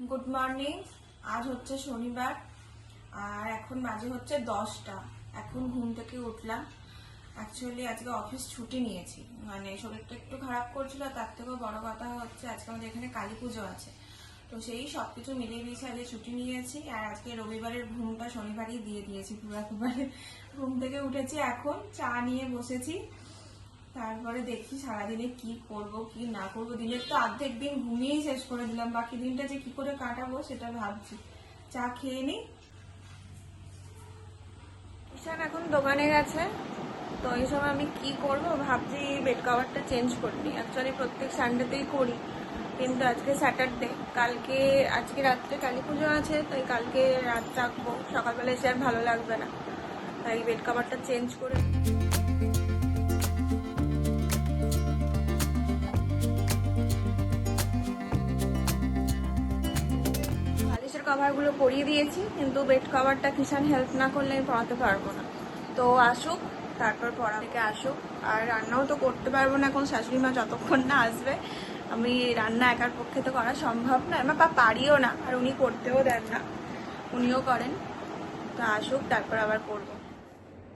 Good morning আজ হচ্ছে শনিবার, আর এখন বাজে হচ্ছে দশটা। এখন ঘুম থেকে উঠলাম। অ্যাকচুয়ালি আজকে অফিস ছুটি নিয়েছি। মানে শরীরটা একটু খারাপ করছিল, তার থেকেও বড় কথা হচ্ছে আজকে আমাদের এখানে কালী পুজো আছে। তো সেই সবকিছু মিলিয়ে মিশিয়ে আজকে ছুটি নিয়েছি, আর আজকে রবিবারের ঘুমটা শনিবারই দিয়ে দিয়েছি, পুরো একেবারে ঘুম থেকে উঠেছি। এখন চা নিয়ে বসেছি। তারপরে দেখি সারাদিনে কি করব, কি না করব। দিনের তো অর্ধেক দিন ঘুমিয়েই শেষ করে দিলাম, বাকি দিনটা যে কি করে কাটাবো সেটা ভাবছি। চা খেয়ে নি? এখন দোকানে গেছে, তো এই সময় আমি কি করব ভাবছি বেড কভারটা চেঞ্জ করিনি অ্যাকচুয়ালি প্রত্যেক সানডেতেই করি, কিন্তু আজকে স্যাটারডে কালকে, আজকে রাত্রে কালী পুজো আছে, তাই কালকে রাত রাখব। সকালবেলা এসে আর ভালো লাগবে না, তাই বেড কভারটা চেঞ্জ করে কভারগুলো পরিয়ে দিয়েছি কিন্তু বেড কভারটা কিষান হেল্প না করলে আমি পড়াতে পারব না। তো আসুক তারপর পড়া থেকে আসুক। আর রান্নাও তো করতে পারব না এখন শাশুড়ি মা যতক্ষণ না আসবে আমি রান্না একার পক্ষে তো করা সম্ভব না। আমার পা পারিও না আর উনি করতেও দেন না উনিও করেন। তো আসুক তারপর আবার করব।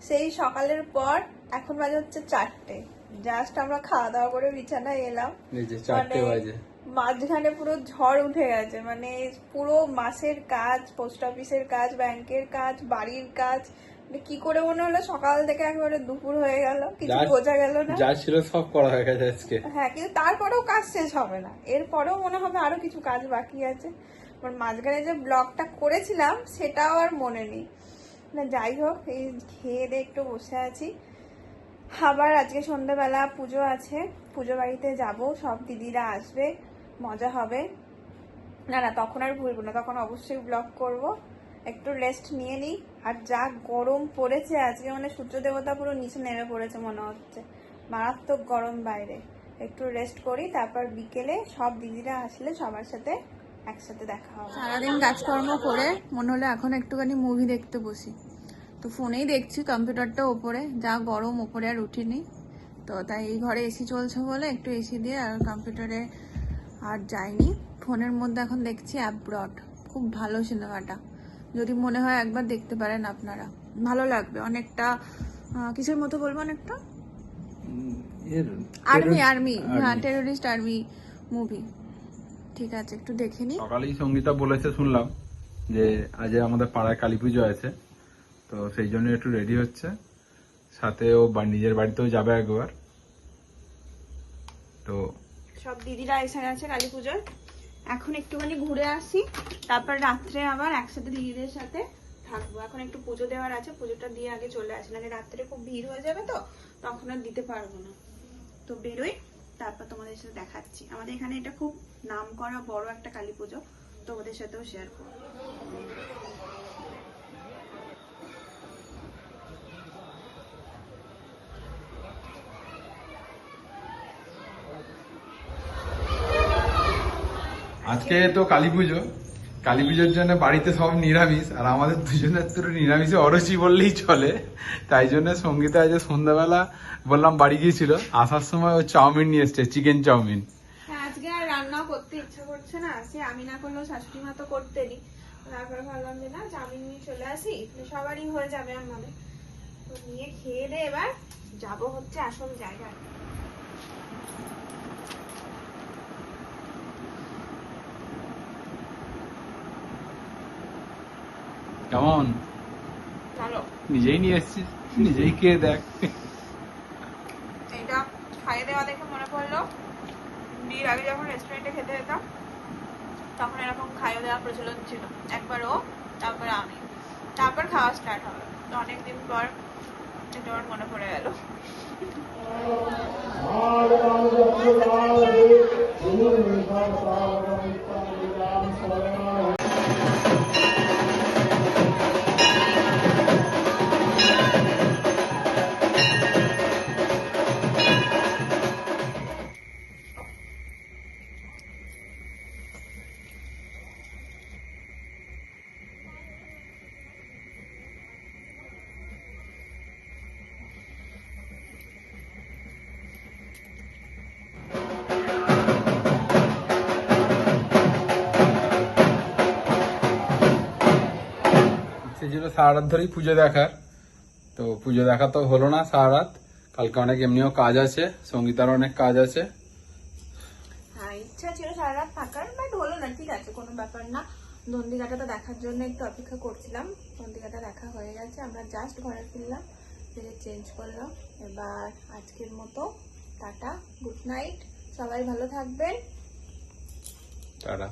সেই সকালের পর এখন বাজে হচ্ছে চারটে। জাস্ট আমরা খাওয়া দাওয়া করে বিছানায় এলাম। চারটে বাজে। মাঝখানে পুরো ঝড় উঠে গেছে। মানে পুরো মাসের কাজ পোস্ট অফিসের কাজ ব্যাংকের কাজ বাড়ির কাজ মানে কি করে মনে হলো সকাল থেকে একেবারে দুপুর হয়ে গেল কিছু বোঝা গেল না। যা ছিল সব করা হয়ে গেছে আজকে। হ্যাঁ কিন্তু তারপরেও কাজ শেষ হবে না। এরপরেও মনে হবে আরও কিছু কাজ বাকি আছে। আমার মাঝখানে যে ব্লগটা করেছিলাম সেটাও আর মনে নেই। না যাই হোক এই খেয়ে দিয়ে একটু বসে আছি। আবার আজকে সন্ধ্যাবেলা পুজো আছে। পুজো বাড়িতে যাব সব দিদিরা আসবে। মজা হবে। না না, তখন আর ভুলবো না, তখন অবশ্যই ব্লগ করব। একটু রেস্ট নিয়ে নিই। আর যা গরম পড়েছে, আজকে মানে সূর্য দেবতা পুরো নিচে নেমে পড়েছে মনে হচ্ছে। মারাত্মক গরম বাইরে। একটু রেস্ট করি, তারপর বিকেলে সব দিদিরা আসলে সবার সাথে একসাথে দেখা হবে। সারাদিন কাজকর্ম করে মনে হলো এখন একটুখানি মুভি দেখতে বসি। তো ফোনেই দেখছি, কম্পিউটারটা ওপরে। যা গরম, ওপরে আর উঠিনি তো তাই এই ঘরে এসি চলছে বলে একটু এসি দিয়ে আর কম্পিউটারে আর যাইনি। ফোনের মধ্যে এখন দেখছি অ্যাব্রড খুব ভালো সিনেমাটা। যদি মনে হয় একবার দেখতে পারেন আপনারা। ভালো লাগবে। অনেকটা কিসের মতো বলব অনেকটা? আর্মি আর্মি হ্যাঁ টেরোরিস্ট আর্মি মুভি ঠিক আছে একটু দেখে নি। সকালেই সঙ্গীতা বলেছে শুনলাম যে আজ আমাদের পাড়ায় কালী পুজো আছে। তো সেই জন্য একটু রেডি হচ্ছে। সাথে ও নিজের বাড়িতেও যাবে একবার। তো সব দিদিরা এসে গেছে কালী পুজোর এখন একটুখানি ঘুরে আসি, তারপর রাত্রে আবার একসাথে দিদিদের সাথে থাকব। এখন একটু পুজো দেওয়ার আছে, পুজোটা দিয়ে আগে চলে আসি। নাহলে রাত্রে খুব ভিড় হয়ে যাবে তো, তখন আর দিতে পারব না। তো বেরোই, তারপর তোমাদের সাথে দেখাচ্ছি। আমাদের এখানে এটা খুব নাম করা বড় একটা কালী পুজো তো ওদের সাথেও শেয়ার করব। আজকে তো কালী পুজো। কালী পুজোর জন্য বাড়িতে সব নিরামিষ, আর আমাদের দুজনের তো নিরামিষে অরসি বললেই চলে। তাই জন্য সঙ্গীতা আজ সন্ধ্যাবেলা বললাম বাড়ি গিয়েছিল, আসার সময় ও চাউমিন নিয়ে এসছে, চিকেন চাউমিন। হ্যাঁ আজকে আর রান্নাও করতে না। তারপরে ভাবলাম যে না, চাউমিন নিয়ে চলে আসি সবারই হয়ে যাবে আমাদের। নিয়ে খেয়ে দে এবার যাব হচ্ছে আসল জায়গায়। কেমন নিজেই নিয়ে এসছিস নিজেই খেয়ে দেখ এটা খাইয়ে দেওয়া দেখে মনে পড়ল বিয়ের আগে যখন রেস্টুরেন্টে খেতে যেতাম তখন এরকম খাইয়ে দেওয়া প্রচলন ছিল একবার ও তারপর আমি তারপর খাওয়া স্টার্ট হবে তো অনেকদিন পর এটা আমার মনে পড়ে গেল Oh, ছিল সারা রাত ধরেই পুজো দেখার। তো পুজো দেখা তো হলো না সারা রাত। কালকে অনেক এমনিও কাজ আছে সঙ্গীতার অনেক কাজ আছে। হ্যাঁ ইচ্ছা ছিল সারা রাত থাকার বাট হলো না ঠিক আছে কোনো ব্যাপার না। নন্দিকাটা তো দেখার জন্য একটু অপেক্ষা করছিলাম। নন্দিকাটা দেখা হয়ে গেছে আমরা জাস্ট ঘরে ফিরলাম ফিরে চেঞ্জ করলাম। এবার আজকের মতো টাটা গুড নাইট সবাই ভালো থাকবেন। তারা